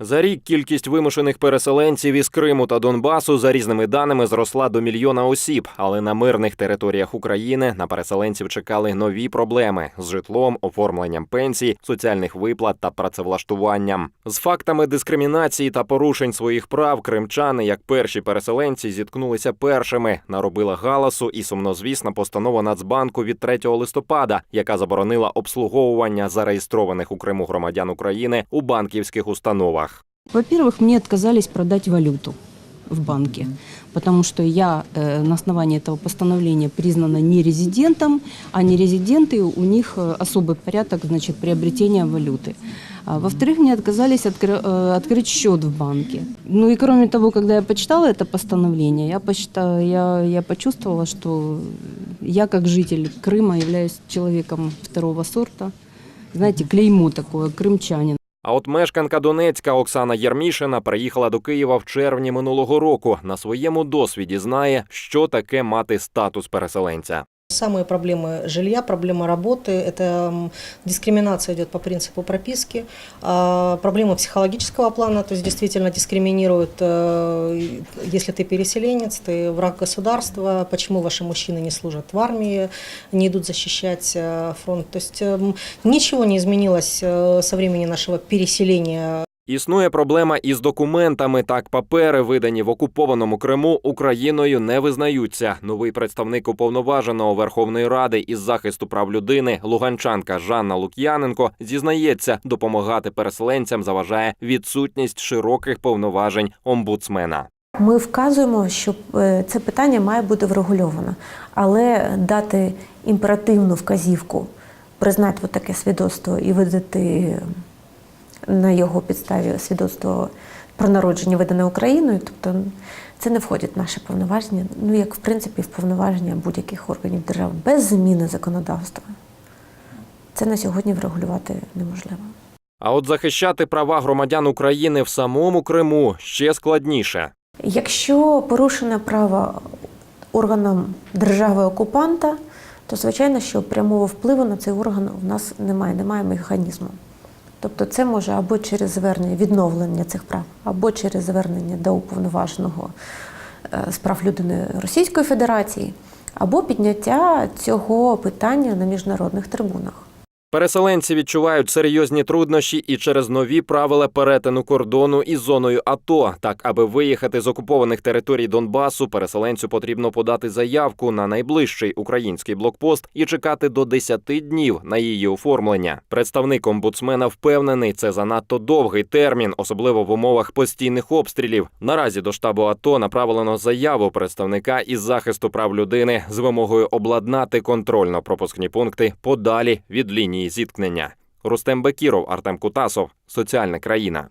За рік кількість вимушених переселенців із Криму та Донбасу за різними даними зросла до мільйона осіб, але на мирних територіях України на переселенців чекали нові проблеми з житлом, оформленням пенсій, соціальних виплат та працевлаштуванням. З фактами дискримінації та порушень своїх прав кримчани, як перші переселенці, зіткнулися першими. Наробила галасу і сумнозвісна постанова Нацбанку від 3 листопада, яка заборонила обслуговування зареєстрованих у Криму громадян України у банківських установах. Во-первых, мне отказались продать валюту в банке, потому что я э, на основании этого постановления признана нерезидентом, а нерезиденты, у них э, особый порядок значит, приобретения валюты. А, во-вторых, мне отказались откры- э, открыть счет в банке. Ну и кроме того, когда я почитала это постановление, я, посчитала, я, я почувствовала, что я как житель Крыма являюсь человеком второго сорта. Знаете, клеймо такое, крымчанин. А от мешканка Донецька Оксана Єрмішина приїхала до Києва в червні минулого року. На своєму досвіді знає, що таке мати статус переселенця. Самые проблемы жилья, проблема работы, это дискриминация идет по принципу прописки, а, проблема психологического плана, то есть действительно дискриминируют, э, если ты переселенец, ты враг государства, почему ваши мужчины не служат в армии, не идут защищать э, фронт. То есть эм, ничего не изменилось э, со времени нашего переселения Існує проблема із документами. Так, папери, видані в окупованому Криму, Україною не визнаються. Новий представник уповноваженого Верховної Ради із захисту прав людини, луганчанка Жанна Лук'яненко, зізнається, допомагати переселенцям заважає відсутність широких повноважень омбудсмена. Ми вказуємо, що е, це питання має бути врегульовано, але дати імперативну вказівку, признати таке свідоцтво і видати на його підставі свідоцтво про народження видане Україною, тобто це не входить в наші повноваження, ну як в принципі в повноваження будь-яких органів держави без зміни законодавства. Це на сьогодні врегулювати неможливо. А от захищати права громадян України в самому Криму ще складніше. Якщо порушене право органам держави-окупанта, то звичайно, що прямого впливу на цей орган у нас немає, немає механізму. Тобто це може або через звернення відновлення цих прав, або через звернення до уповноваженого е, з прав людини Російської Федерації, або підняття цього питання на міжнародних трибунах. Переселенці відчувають серйозні труднощі і через нові правила перетину кордону із зоною АТО. Так, аби виїхати з окупованих територій Донбасу, переселенцю потрібно подати заявку на найближчий український блокпост і чекати до 10 днів на її оформлення. Представник омбудсмена впевнений, це занадто довгий термін, особливо в умовах постійних обстрілів. Наразі до штабу АТО направлено заяву представника із захисту прав людини з вимогою обладнати контрольно-пропускні пункти подалі від лінії зіткнення. Рустем Бекіров, Артем Кутасов, Соціальна країна.